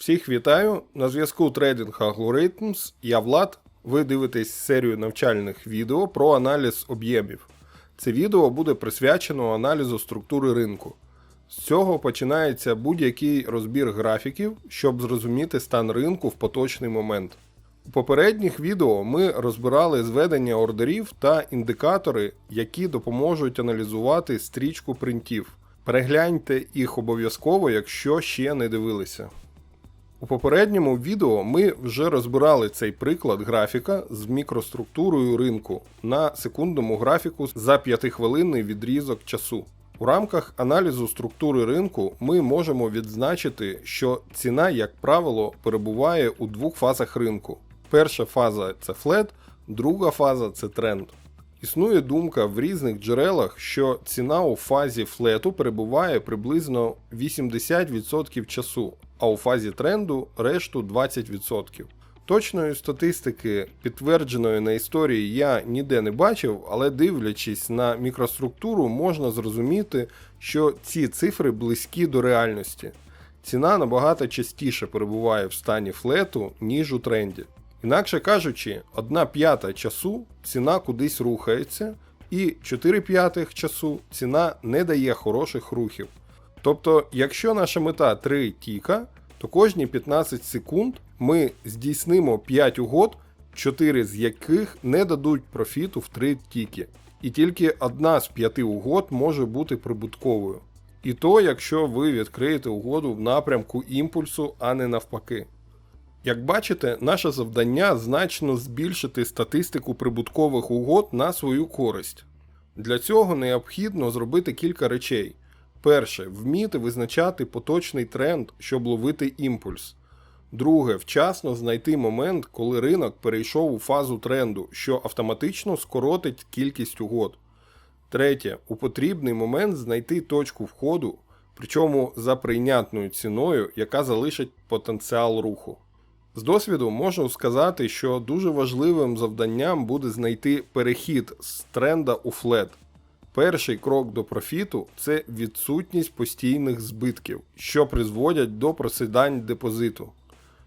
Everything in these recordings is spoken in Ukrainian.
Всіх вітаю! На зв'язку Trading Algorithms. Я Влад. Ви дивитесь серію навчальних відео про аналіз об'ємів. Це відео буде присвячено аналізу структури ринку. З цього починається будь-який розбір графіків, щоб зрозуміти стан ринку в поточний момент. У попередніх відео ми розбирали зведення ордерів та індикатори, які допоможуть аналізувати стрічку принтів. Перегляньте їх обов'язково, якщо ще не дивилися. У попередньому відео ми вже розбирали цей приклад графіка з мікроструктурою ринку на секундному графіку за 5-хвилинний відрізок часу. У рамках аналізу структури ринку ми можемо відзначити, що ціна, як правило, перебуває у двох фазах ринку. Перша фаза це флет, друга фаза це тренд. Існує думка в різних джерелах, що ціна у фазі флету перебуває приблизно 80% часу, а у фазі тренду решту 20%. Точної статистики, підтвердженої на історії, я ніде не бачив, але дивлячись на мікроструктуру, можна зрозуміти, що ці цифри близькі до реальності. Ціна набагато частіше перебуває в стані флету, ніж у тренді. Інакше кажучи, 1 п'ята часу ціна кудись рухається, і 4 п'ятих часу ціна не дає хороших рухів. Тобто, якщо наша мета 3 тіка, то кожні 15 секунд ми здійснимо 5 угод, 4 з яких не дадуть профіту в 3 тіки. І тільки одна з 5 угод може бути прибутковою. І то, якщо ви відкриєте угоду в напрямку імпульсу, а не навпаки. Як бачите, наше завдання значно збільшити статистику прибуткових угод на свою користь. Для цього необхідно зробити кілька речей. Перше, вміти визначати поточний тренд, щоб ловити імпульс. Друге, вчасно знайти момент, коли ринок перейшов у фазу тренду, що автоматично скоротить кількість угод. Третє, у потрібний момент знайти точку входу, причому за прийнятною ціною, яка залишить потенціал руху. З досвіду можу сказати, що дуже важливим завданням буде знайти перехід з тренда у флет. Перший крок до профіту це відсутність постійних збитків, що призводять до просідань депозиту.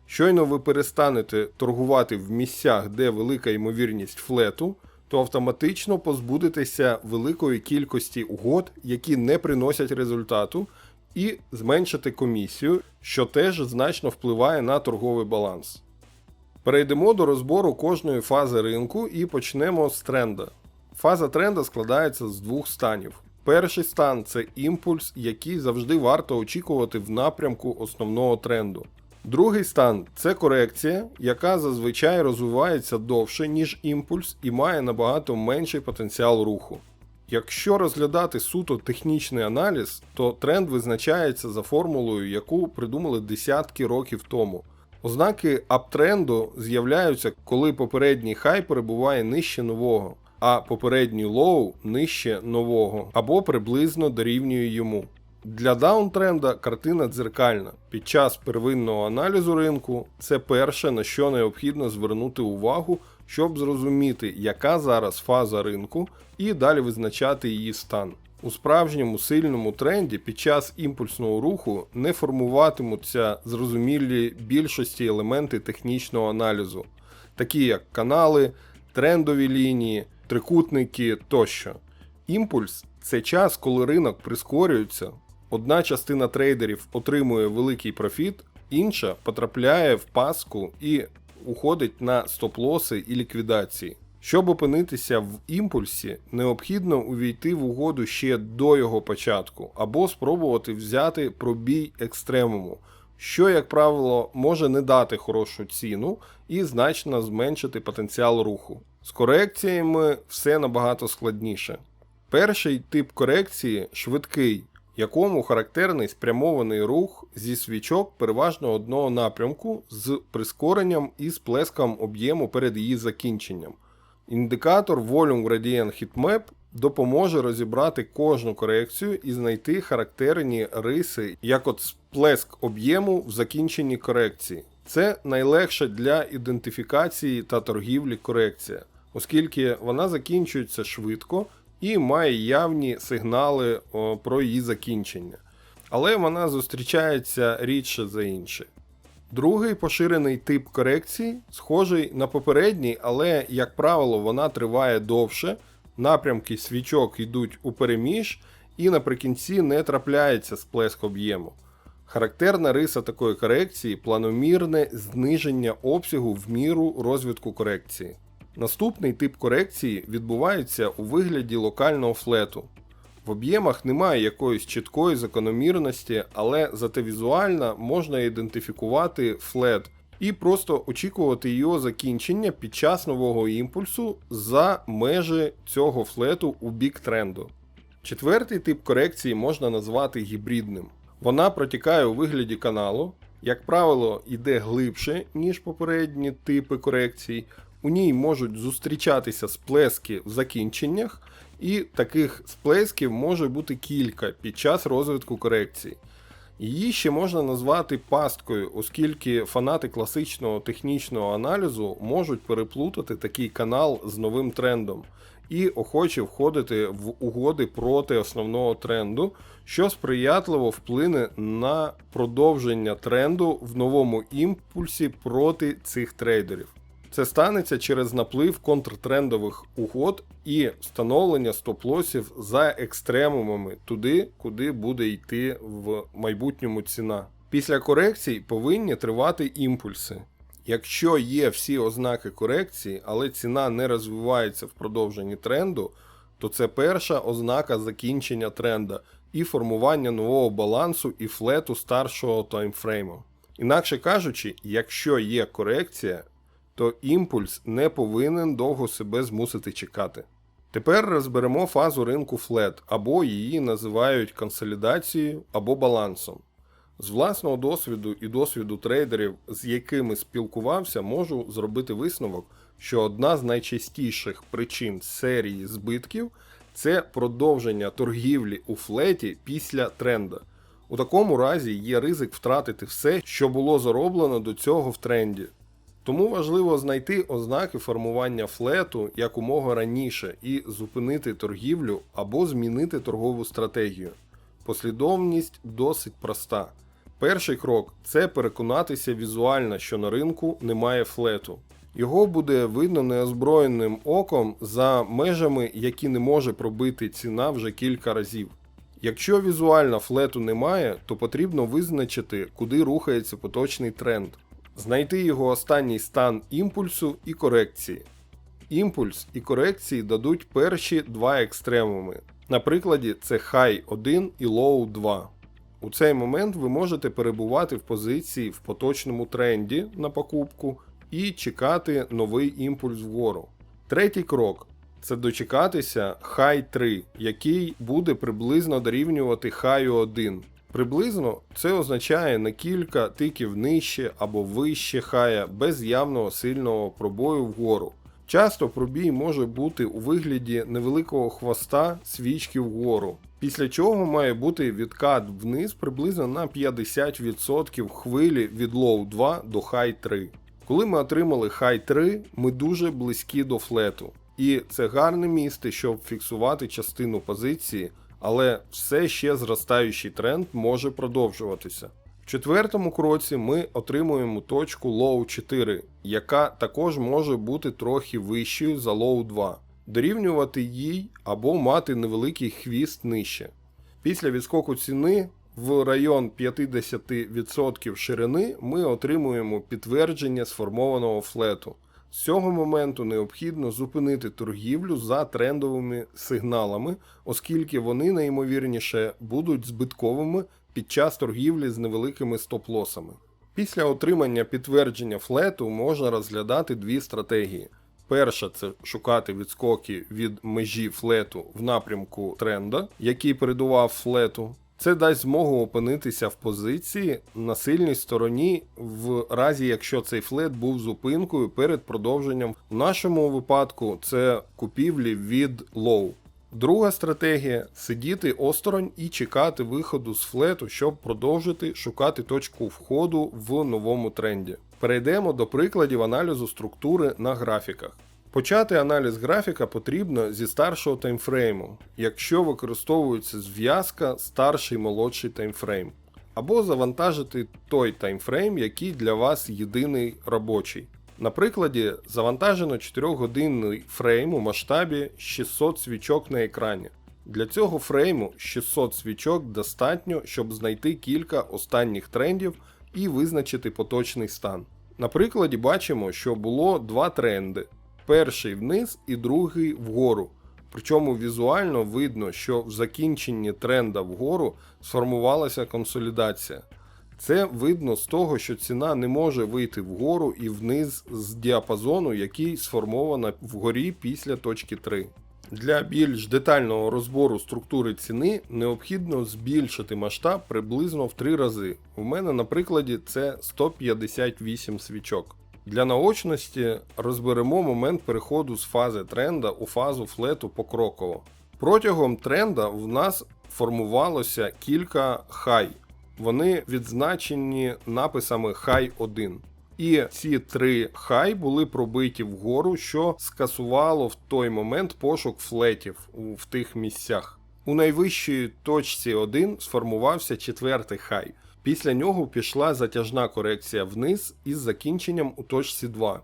Щойно ви перестанете торгувати в місцях, де велика ймовірність флету, то автоматично позбудетеся великої кількості угод, які не приносять результату, і зменшити комісію, що теж значно впливає на торговий баланс. Перейдемо до розбору кожної фази ринку і почнемо з тренда. Фаза тренда складається з двох станів. Перший стан це імпульс, який завжди варто очікувати в напрямку основного тренду. Другий стан це корекція, яка зазвичай розвивається довше, ніж імпульс, і має набагато менший потенціал руху. Якщо розглядати суто технічний аналіз, то тренд визначається за формулою, яку придумали десятки років тому. Ознаки аптренду з'являються, коли попередній хай перебуває нижче нового, а попередній лоу нижче нового або приблизно дорівнює йому. Для даунтренда картина дзеркальна. Під час первинного аналізу ринку це перше, на що необхідно звернути увагу, щоб зрозуміти, яка зараз фаза ринку, і далі визначати її стан. У справжньому сильному тренді під час імпульсного руху не формуватимуться зрозумілі більшості елементи технічного аналізу, такі як канали, трендові лінії, трикутники тощо. Імпульс це час, коли ринок прискорюється. Одна частина трейдерів отримує великий профіт, інша потрапляє в паску і уходить на стоп-лоси і ліквідації. Щоб опинитися в імпульсі, необхідно увійти в угоду ще до його початку, або спробувати взяти пробій екстремуму, що, як правило, може не дати хорошу ціну і значно зменшити потенціал руху. З корекціями все набагато складніше. Перший тип корекції швидкий, якому характерний спрямований рух зі свічок переважно одного напрямку з прискоренням і сплеском об'єму перед її закінченням. Індикатор Volume Gradient Heatmap допоможе розібрати кожну корекцію і знайти характерні риси, як от сплеск об'єму в закінченні корекції. Це найлегше для ідентифікації та торгівлі корекція, оскільки вона закінчується швидко і має явні сигнали про її закінчення. Але вона зустрічається рідше за інше. Другий поширений тип корекції схожий на попередній, але, як правило, вона триває довше, напрямки свічок йдуть у переміж, і наприкінці не трапляється сплеск об'єму. Характерна риса такої корекції планомірне зниження обсягу в міру розвитку корекції. Наступний тип корекції відбувається у вигляді локального флету. В об'ємах немає якоїсь чіткої закономірності, але зате візуально можна ідентифікувати флет і просто очікувати його закінчення під час нового імпульсу за межі цього флету у бік тренду. Четвертий тип корекції можна назвати гібридним. Вона протікає у вигляді каналу, як правило, йде глибше, ніж попередні типи корекцій. У ній можуть зустрічатися сплески в закінченнях, і таких сплесків може бути кілька під час розвитку корекції. Її ще можна назвати пасткою, оскільки фанати класичного технічного аналізу можуть переплутати такий канал з новим трендом і охоче входити в угоди проти основного тренду, що сприятливо вплине на продовження тренду в новому імпульсі проти цих трейдерів. Це станеться через наплив контртрендових угод і встановлення стоп-лосів за екстремумами туди, куди буде йти в майбутньому ціна. Після корекцій повинні тривати імпульси. Якщо є всі ознаки корекції, але ціна не розвивається в продовженні тренду, то це перша ознака закінчення тренда і формування нового балансу і флету старшого таймфрейму. Інакше кажучи, якщо є корекція, то імпульс не повинен довго себе змусити чекати. Тепер розберемо фазу ринку флет, або її називають консолідацією або балансом. З власного досвіду і досвіду трейдерів, з якими спілкувався, можу зробити висновок, що одна з найчастіших причин серії збитків це продовження торгівлі у флеті після тренда. У такому разі є ризик втратити все, що було зароблено до цього в тренді. Тому важливо знайти ознаки формування флету якомога раніше і зупинити торгівлю або змінити торгову стратегію. Послідовність досить проста. Перший крок це переконатися візуально, що на ринку немає флету. Його буде видно неозброєним оком за межами, які не може пробити ціна вже кілька разів. Якщо візуально флету немає, то потрібно визначити, куди рухається поточний тренд, знайти його останній стан імпульсу і корекції. Імпульс і корекції дадуть перші два екстремуми. На прикладі це High 1 і Low 2. У цей момент ви можете перебувати в позиції в поточному тренді на покупку і чекати новий імпульс вгору. Третій крок це дочекатися High 3, який буде приблизно дорівнювати High 1. Приблизно це означає на кілька тиків нижче або вище хая без явного сильного пробою вгору. Часто пробій може бути у вигляді невеликого хвоста свічки вгору, після чого має бути відкат вниз приблизно на 50% хвилі від Low 2 до High 3. Коли ми отримали High 3, ми дуже близькі до флету. І це гарне місце, щоб фіксувати частину позиції, але все ще зростаючий тренд може продовжуватися. В четвертому кроці ми отримуємо точку Low 4, яка також може бути трохи вищою за Low 2, дорівнювати їй або мати невеликий хвіст нижче. Після відскоку ціни в район 50% ширини ми отримуємо підтвердження сформованого флету. З цього моменту необхідно зупинити торгівлю за трендовими сигналами, оскільки вони найімовірніше будуть збитковими під час торгівлі з невеликими стоп-лосами. Після отримання підтвердження флету можна розглядати дві стратегії. Перша це шукати відскоки від межі флету в напрямку тренда, який передував флету. Це дасть змогу опинитися в позиції на сильній стороні, в разі якщо цей флет був зупинкою перед продовженням. В нашому випадку це купівлі від лоу. Друга стратегія сидіти осторонь і чекати виходу з флету, щоб продовжити шукати точку входу в новому тренді. Перейдемо до прикладів аналізу структури на графіках. Почати аналіз графіка потрібно зі старшого таймфрейму, якщо використовується зв'язка старший молодший таймфрейм. або завантажити той таймфрейм, який для вас єдиний робочий. На прикладі завантажено 4-годинний фрейм у масштабі 600 свічок на екрані. Для цього фрейму 600 свічок достатньо, щоб знайти кілька останніх трендів і визначити поточний стан. На прикладі бачимо, що було два тренди: перший вниз і другий вгору. Причому візуально видно, що в закінченні тренда вгору сформувалася консолідація. Це видно з того, що ціна не може вийти вгору і вниз з діапазону, який сформовано вгорі після точки 3. Для більш детального розбору структури ціни необхідно збільшити масштаб приблизно в 3 рази. У мене на прикладі це 158 свічок. Для наочності розберемо момент переходу з фази тренда у фазу флету покроково. Протягом тренда в нас формувалося кілька хай. Вони відзначені написами хай 1. І ці три хай були пробиті вгору, що скасувало в той момент пошук флетів в тих місцях. У найвищій точці 1 сформувався четвертий хай. Після нього пішла затяжна корекція вниз із закінченням у точці 2.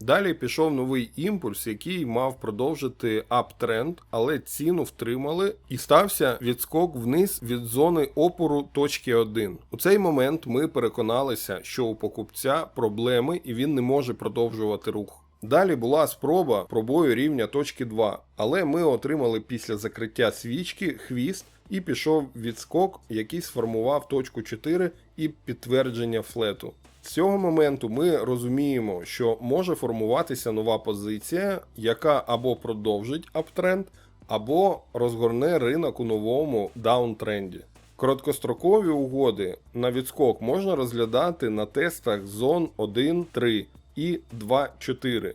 Далі пішов новий імпульс, який мав продовжити аптренд, але ціну втримали і стався відскок вниз від зони опору точки 1. У цей момент ми переконалися, що у покупця проблеми і він не може продовжувати рух. Далі була спроба пробою рівня точки 2, але ми отримали після закриття свічки хвіст і пішов відскок, який сформував точку 4 і підтвердження флету. З цього моменту ми розуміємо, що може формуватися нова позиція, яка або продовжить аптренд, або розгорне ринок у новому даунтренді. Короткострокові угоди на відскок можна розглядати на тестах зон 1, 3 і 2, 4.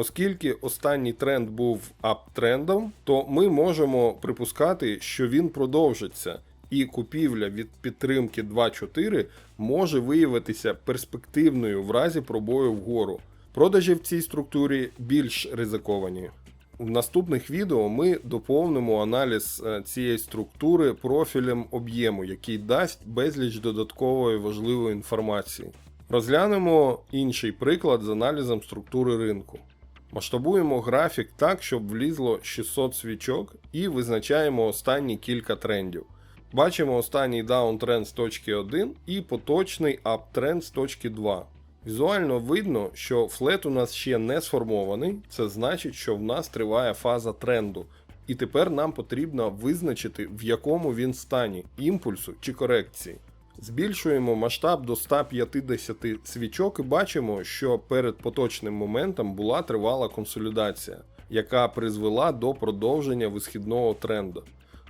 Оскільки останній тренд був аптрендом, то ми можемо припускати, що він продовжиться, і купівля від підтримки 2.4 може виявитися перспективною в разі пробою вгору. Продажі в цій структурі більш ризиковані. В наступних відео ми доповнимо аналіз е, цієї структури профілем об'єму, який дасть безліч додаткової важливої інформації. Розглянемо інший приклад з аналізом структури ринку. Масштабуємо графік так, щоб влізло 600 свічок і визначаємо останні кілька трендів. Бачимо останній даунтренд з точки 1 і поточний аптренд з точки 2. Візуально видно, що флет у нас ще не сформований, це значить, що в нас триває фаза тренду. І тепер нам потрібно визначити, в якому він стані імпульсу чи корекції. Збільшуємо масштаб до 150 свічок і бачимо, що перед поточним моментом була тривала консолідація, яка призвела до продовження висхідного тренду.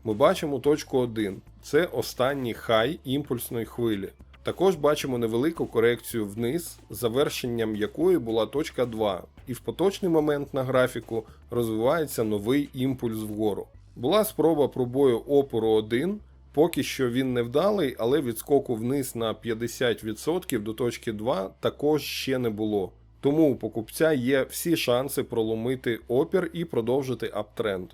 Ми бачимо точку 1. Це останній хай імпульсної хвилі. Також бачимо невелику корекцію вниз, завершенням якої була точка 2, і в поточний момент на графіку розвивається новий імпульс вгору. Була спроба пробою опору 1, поки що він не вдалий, але відскоку вниз на 50% до точки 2 також ще не було. Тому у покупця є всі шанси проломити опір і продовжити аптренд.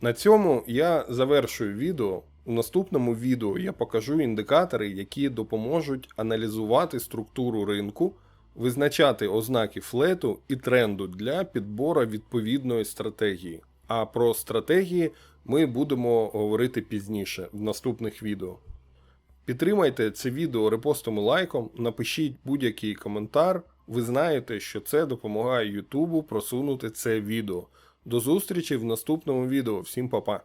На цьому я завершую відео. У наступному відео я покажу індикатори, які допоможуть аналізувати структуру ринку, визначати ознаки флету і тренду для підбору відповідної стратегії. А про стратегії ми будемо говорити пізніше в наступних відео. Підтримайте це відео репостом і лайком, напишіть будь-який коментар. Ви знаєте, що це допомагає Ютубу просунути це відео. До зустрічі в наступному відео. Всім па-па!